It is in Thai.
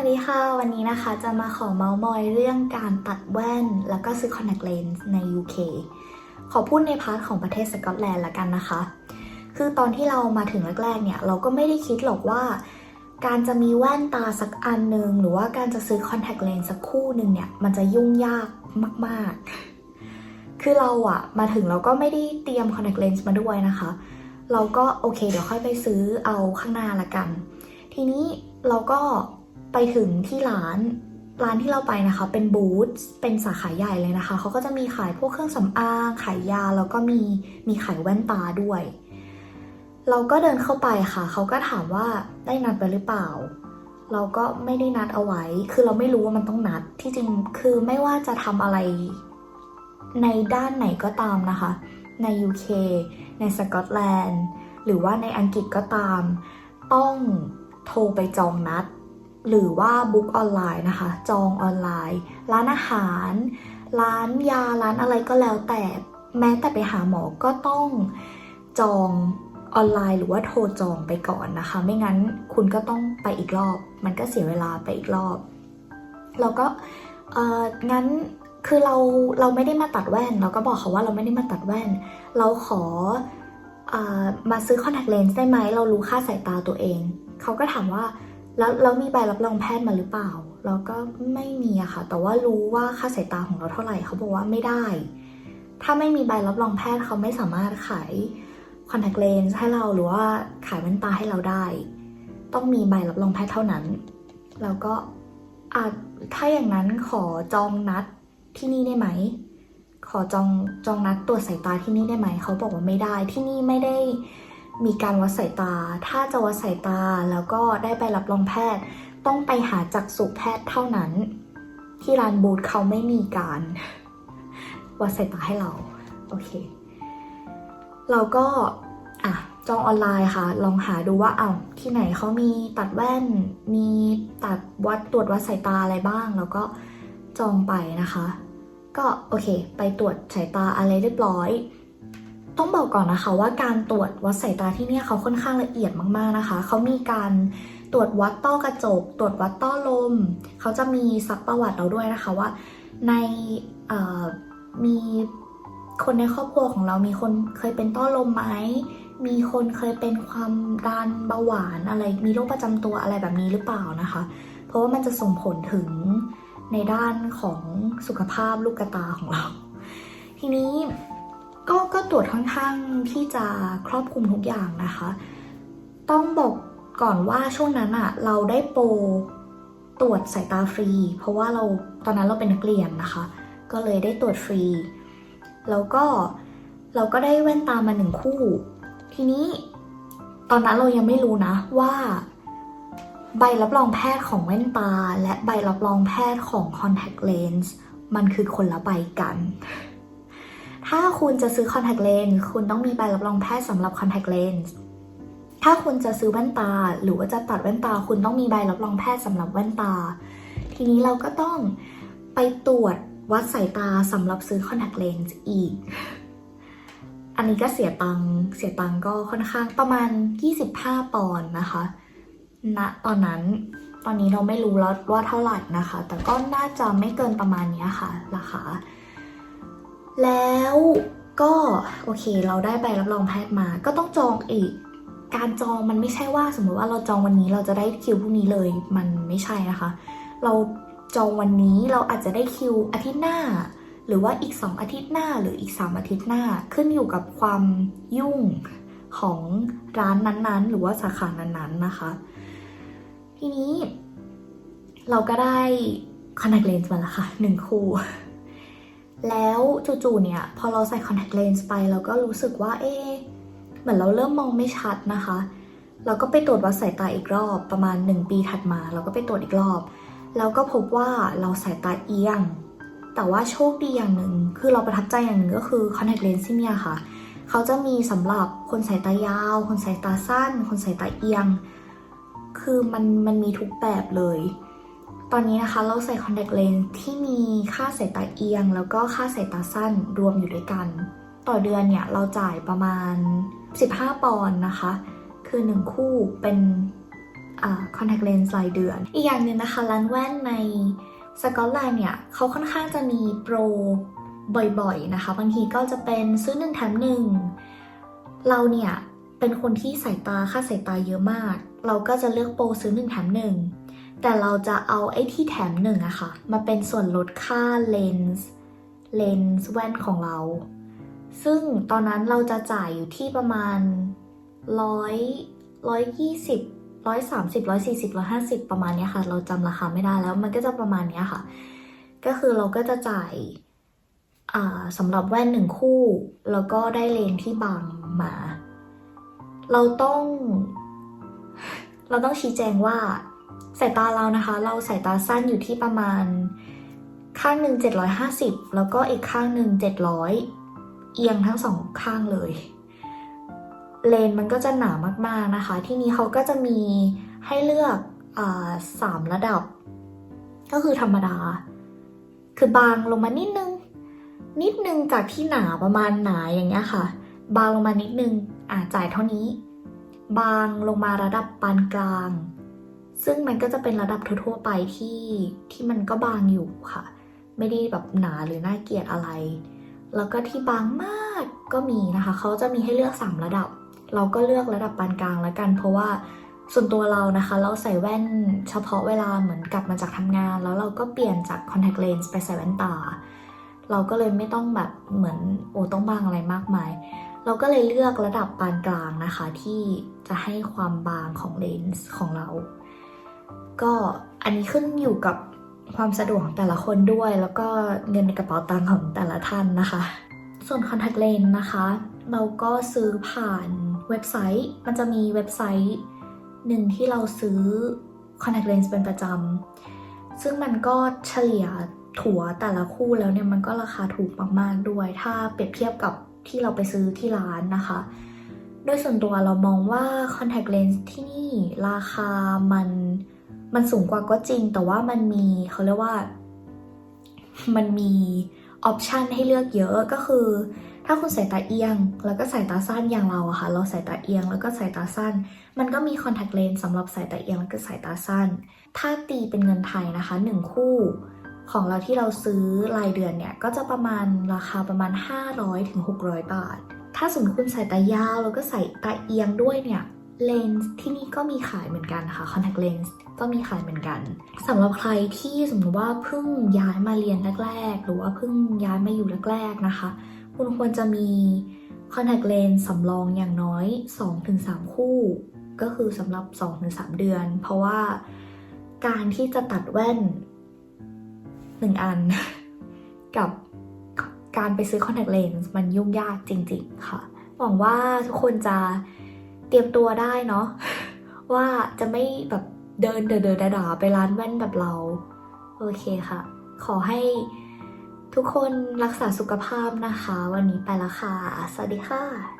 วัสดีค่ะ วันนี้นะคะจะมาขอเมาส์มอยเรื่องการตัดแว่น แล้วก็ซื้อคอนแทคเลนส์ใน UK ขอพูดในพาร์ทของประเทศสกอตแลนด์ละกันนะคะ คือตอนที่เรามาถึงแรกๆ เนี่ย เราก็ไม่ได้คิดหรอกว่า การจะมีแว่นตาสักอันหนึ่งหรือว่าการจะซื้อคอนแทคเลนส์สักคู่หนึ่งเนี่ย มันจะยุ่งยากมากๆ คือเราอะมาถึงเราก็ไม่ได้เตรียมคอนแทคเลนส์มาด้วยนะคะ เราก็โอเค เดี๋ยวค่อยไปซื้อเอาข้างหน้าละกัน ทีนี้เราก็ ไปถึงที่ร้านร้านที่เราไปนะคะ เป็นบูธเป็นสาขาใหญ่เลยนะคะ เขาก็จะมีขายพวกเครื่องสำอาง ขายยา แล้วก็มีมีขายแว่นตาด้วย เราก็เดินเข้าไปค่ะ เขาก็ถามว่าได้นัดไปหรือเปล่า เราก็ไม่ได้นัดเอาไว้ คือเราไม่รู้ว่ามันต้องนัด ที่จริงคือไม่ว่าจะทำอะไร ในด้านไหนก็ตามนะคะ ใน UK ในสกอตแลนด์ หรือว่าในอังกฤษก็ตาม ต้องโทรไปจองนัด หรือว่าบุ๊กออนไลน์นะคะ จองออนไลน์ ร้านอาหาร ร้านยาร้านอะไรก็แล้วแต่แม้แต่ไปหาหมอก็ต้องจองออนไลน์หรือว่าโทรจองไปก่อนนะคะ ไม่งั้นคุณก็ต้องไปอีกรอบ มันก็เสียเวลาไปอีกรอบเราก็เอองั้นคือเราเราไม่ได้มาตัดแว่น เราก็บอกเขาว่าเราไม่ได้มาตัดแว่น เราขอเออมาซื้อคอนแทคเลนส์ได้ไหมเรารู้ค่าสายตาตัวเอง เขาก็ถามว่า แล้วเรามีใบรับรองแพทย์มาหรือเปล่า เราก็ไม่มีอะค่ะ แต่ว่ารู้ว่าค่าสายตาของเราเท่าไหร่เขาบอกว่าไม่ได้ ถ้าไม่มีใบรับรองแพทย์เขาไม่สามารถขายคอนแทคเลนส์ให้เราหรือว่าขายแว่นตาให้เราได้ ต้องมีใบรับรองแพทย์เท่านั้น แล้วก็อาจถ้าอย่างนั้นขอจองนัดที่นี่ได้ไหม ขอจองจองนัดตรวจสายตาที่นี่ได้ไหม เขาบอกว่าไม่ได้ที่นี่ไม่ได้ มีการวัดสายตา ถ้าจะวัดสายตาแล้วก็ได้ใบรับรองแพทย์ ต้องไปหาจักษุแพทย์เท่านั้น ที่ร้านบูธเขาไม่มีการวัดสายตาให้เรา โอเค เราก็อะจองออนไลน์ค่ะ ลองหาดูว่าเอา้าที่ไหนเขามีตัดแว่น มีตัดวัดตรวจวัดสายตาอะไรบ้าง แล้วก็จองไปนะคะ ก็โอเค ไปตรวจสายตาอะไรเรียบร้อย ต้องบอกก่อนนะคะว่าการตรวจวัดสายตาที่นี่เขาค่อนข้างละเอียดมากๆนะคะ เขามีการตรวจวัดต้อกระจก ตรวจวัดต้อลม เขาจะมีซักประวัติเราด้วยนะคะว่า ในมีคนในครอบครัวของเรามีคนเคยเป็นต้อลมไหม มีคนเคยเป็นความดันเบาหวานอะไร มีโรคประจำตัวอะไรแบบนี้หรือเปล่านะคะ เพราะว่ามันจะส่งผลถึงในด้านของสุขภาพลูกตาของเรา ทีนี้ ก็ก็ตรวจค่อนข้างที่จะครอบคลุมทุกอย่างนะคะ ต้องบอกก่อนว่าช่วงนั้นอะเราได้โปรตรวจสายตาฟรี เพราะว่าเราตอนนั้นเราเป็นนักเรียนนะคะ ก็เลยได้ตรวจฟรี แล้วก็เราก็ได้แว่นตามาหนึ่งคู่ ทีนี้ตอนนั้นเรายังไม่รู้นะว่า ใบรับรองแพทย์ของแว่นตา และใบรับรองแพทย์ของ contact lens มันคือคนละใบกัน ถ้าคุณจะซื้อ contact lens คุณต้องมีใบรับรองแพทย์สำหรับ contact lens ถ้าคุณจะซื้อแว่นตา หรือว่าจะตัดแว่นตา คุณต้องมีใบรับรองแพทย์สำหรับแว่นตา ทีนี้เราก็ต้องไปตรวจวัดสายตาสำหรับซื้อ contact lens อีก อันนี้ก็เสียตังค์เสียตังค์ก็ค่อนข้างประมาณ 25 ปอนด์นะคะณตอนนั้นตอนนี้เราไม่รู้แล้วว่าเท่าไหร่นะคะ แต่ก็น่าจะไม่เกินประมาณนี้ค่ะราคา แล้วก็โอเค เราได้ใบรับรองแพทย์มา ก็ต้องจองอีก การจองมันไม่ใช่ว่าสมมติว่าเราจองวันนี้เราจะได้คิวพรุ่งนี้เลย มันไม่ใช่นะคะ เราจองวันนี้เราอาจจะได้คิวอาทิตย์หน้า หรือว่าอีก 2 อาทิตย์หน้าหรืออีก 3 อาทิตย์หน้าขึ้นอยู่กับความยุ่งของร้านนั้นๆ หรือว่าสาขานั้นๆนะคะ ทีนี้ เราก็ได้ contact lens มาแล้วค่ะหนึ่งคู่ แล้วจู่ๆเนี่ยพอเราใส่ contact lens ไปเราก็รู้สึกว่าเอ๊เหมือนเราเริ่มมองไม่ชัดนะคะ เราก็ไปตรวจวัดสายตาอีกรอบประมาณ 1 ปีถัดมา เราก็ไปตรวจอีกรอบแล้วก็พบว่าเราสายตาเอียง แต่ว่าโชคดีอย่างหนึ่งคือเราประทับใจอย่างหนึ่งก็คือ contact lens ที่เนี่ยค่ะ เขาจะมีสำหรับคนสายตายาว คนสายตาสั้น คนสายตาเอียง คือมันมันมีทุกแบบเลย ตอนนี้นะคะเราใส่ contact lens ที่มีค่าสายตาเอียง แล้วก็ค่าสายตาสั้นรวมอยู่ด้วยกัน ต่อเดือนเนี่ยเราจ่ายประมาณ 15 ปอนด์นะคะ คือ 1 คู่เป็นคอ่า contact lens รายเดือน อีกอย่างหนึ่งนะคะร้านแว่นในสกอตแลนด์เนี่ยเขาค่อนข้างจะมีโปรบ่อยๆนะคะ บางทีก็จะเป็นซื้อหนึ่งแถมหนึ่งเราเนี่ยเป็นคนที่สายตาค่าสายตาเยอะมาก เราก็จะเลือกโปรซื้อหนึ่งแถมหนึ่ง แต่เราจะเอาไอ้ที่แถมหนึ่งอะค่ะ มาเป็นส่วนลดค่าเลนส์เลนส์แว่นของเรา ซึ่งตอนนั้นเราจะจ่ายอยู่ที่ประมาณร้อยร้อยยี่สิบร้อยสามสิบร้อยสี่สิบร้อยห้าสิบประมาณนี้ค่ะ เราจำราคาไม่ได้แล้วมันก็จะประมาณนี้ค่ะ ก็คือเราก็จะจ่ายอ่าสำหรับแว่นหนึ่งคู่ แล้วก็ได้เลนส์ที่บางมา เราต้อง เราต้องชี้แจงว่า สายตาเรานะคะ เราสายตาสั้นอยู่ที่ประมาณ ข้างหนึ่ง750 แล้วก็อีกข้างหนึ่ง700 เอียงทั้งสองข้างเลย เลนมันก็จะหนามากๆนะคะ ที่นี้เขาก็จะมีให้เลือกอสามระดับ ก็คือธรรมดา คือบางลงมานิดนึง นิดนึงจากที่หนาประมาณหนาอย่างเงี้ยค่ะ บางลงมานิดนึงอ่าจ่ายเท่านี้ บางลงมาระดับปานกลาง ซึ่งมันก็จะเป็นระดับทั่วๆไปที่ที่มันก็บางอยู่ค่ะ ไม่ได้แบบหนาหรือน่าเกลียดอะไร แล้วก็ที่บางมากก็มีนะคะเขาจะมีให้เลือก 3 ระดับ เราก็เลือกระดับปานกลางแล้วกัน เพราะว่าส่วนตัวเรานะคะ เราใส่แว่นเฉพาะเวลาเหมือนกลับมาจากทำงาน แล้วเราก็เปลี่ยนจาก contact lens ไปใส่แว่นตา เราก็เลยไม่ต้องแบบเหมือนโอ้ต้องบางอะไรมากมาย เราก็เลยเลือกระดับปานกลางนะคะ ที่จะให้ความบางของเลนส์ของเรา ก็อันนี้ขึ้นอยู่กับความสะดวกแต่ละคนด้วย แล้วก็เงินในกระเป๋าตังค์ของแต่ละท่านนะคะ ส่วน contact lens นะคะ เราก็ซื้อผ่านเว็บไซต์ มันจะมีเว็บไซต์หนึ่งที่เราซื้อ contact lens เป็นประจำ ซึ่งมันก็เฉลี่ยถั่วแต่ละคู่แล้วเนี่ยมันก็ราคาถูกมากๆด้วย ถ้าเปรียบเทียบกับที่เราไปซื้อที่ร้านนะคะ โดยส่วนตัวเรามองว่า contact lens ที่นี่ราคามัน มันสูงกว่าก็จริง แต่ว่ามันมีเขาเรียกว่า มันมีออปชันให้เลือกเยอะก็คือ ถ้าคุณสายตาเอียง แล้วก็สายตาสั้นอย่างเราอะค่ะ เราสายตาเอียงแล้วก็สายตาสั้น มันก็มี contact lens สำหรับสายตาเอียงแล้วก็สายตาสั้น ถ้าตีเป็นเงินไทยนะคะหนึ่งคู่ของเราที่เราซื้อรายเดือนเนี่ย ก็จะประมาณราคาประมาณ 500ถึง600 บาท ถ้าสมมติคุณสายตายาวแล้วก็สายตาเอียงด้วยเนี่ย เลนส์ที่นี่ก็มีขายเหมือนกันค่ะ contact lens ก็มีขายเหมือนกันสำหรับใครที่สมมติว่าเพิ่งย้ายมาเรียนแรก ๆ หรือว่าเพิ่งย้ายมาอยู่แรกๆนะคะ คุณควรจะมี contact lens สำรองอย่างน้อย 2-3 คู่ ก็คือสำหรับ 2-3 เดือน เพราะว่าการที่จะตัดแว่นหนึ่งอัน กับการไปซื้อ contact lens มันยุ่งยากจริง ๆ ค่ะ หวังว่าทุกคนจะ เตรียมตัวได้เนาะว่าจะไม่แบบเดินเดินเดาๆไปร้านแว่นแบบเรา โอเคค่ะ ขอให้ทุกคนรักษาสุขภาพนะคะ วันนี้ไปละค่ะ สวัสดีค่ะ